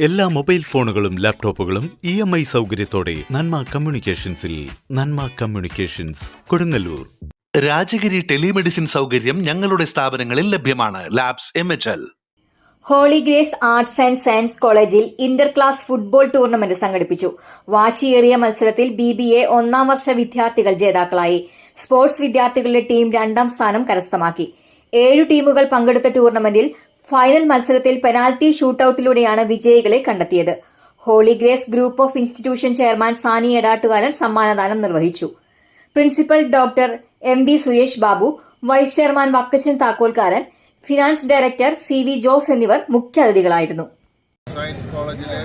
എല്ലാ മൊബൈൽ ഫോണുകളും ലാപ്ടോപ്പുകളും ഇ എം ഐ സൗകര്യത്തോടെ നന്മ കമ്മ്യൂണിക്കേഷൻസിൽ നന്മ കമ്മ്യൂണിക്കേഷൻസ് കൊടുങ്ങല്ലൂർ. രാജഗിരി ടെലിമെഡിസിൻ സൗകര്യം ഞങ്ങളുടെ സ്ഥാപനങ്ങളിൽ ലഭ്യമാണ്. Labs M H L. Holy grace arts and science കോളേജിൽ ഇന്റർ ക്ലാസ് ഫുട്ബോൾ ടൂർണമെന്റ് സംഘടിപ്പിച്ചു. വാശിയേറിയ മത്സരത്തിൽ ബി ബി എ ഒന്നാം വർഷ വിദ്യാർത്ഥികൾ ജേതാക്കളായി. സ്പോർട്സ് വിദ്യാർത്ഥികളുടെ ടീം രണ്ടാം സ്ഥാനം കരസ്ഥമാക്കി. ഏഴു ടീമുകൾ പങ്കെടുത്ത ടൂർണമെന്റിൽ ഫൈനൽ മത്സരത്തിൽ പെനാൽറ്റി ഷൂട്ടൌട്ടിലൂടെയാണ് വിജയികളെ കണ്ടെത്തിയത്. Holy grace group of institution chairman Sani Edattukaran സമ്മാനദാനം നിർവഹിച്ചു. Principal doctor M B Suyesh Babu vice chairman Vakkachan Thakkolkaran finance director C V Jose എന്നിവർ മുഖ്യാതിഥികളായിരുന്നു സയൻസ് കോളേജിലെ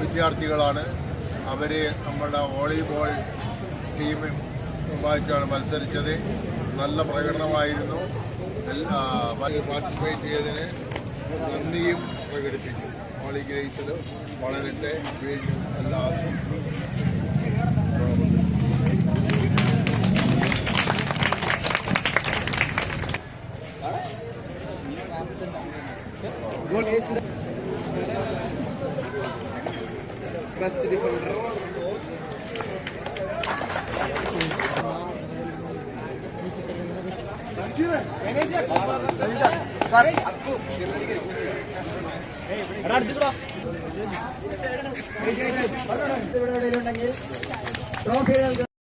വിദ്യാർത്ഥികളാണ് അവരെ നമ്മുടെ വോളിബോൾ ടീമുമായിട്ടാണ് മത്സരിച്ചത്. നല്ല പ്രകടനമായിരുന്നു. പാർട്ടിസിപ്പേറ്റ് ചെയ്തതിന് നന്ദിയും പ്രകടിപ്പിക്കും. മോളി ഗ്രഹിച്ചത് വളരട്ടെ എല്ലാ ആശംസകളും. ട്രോഫികൾ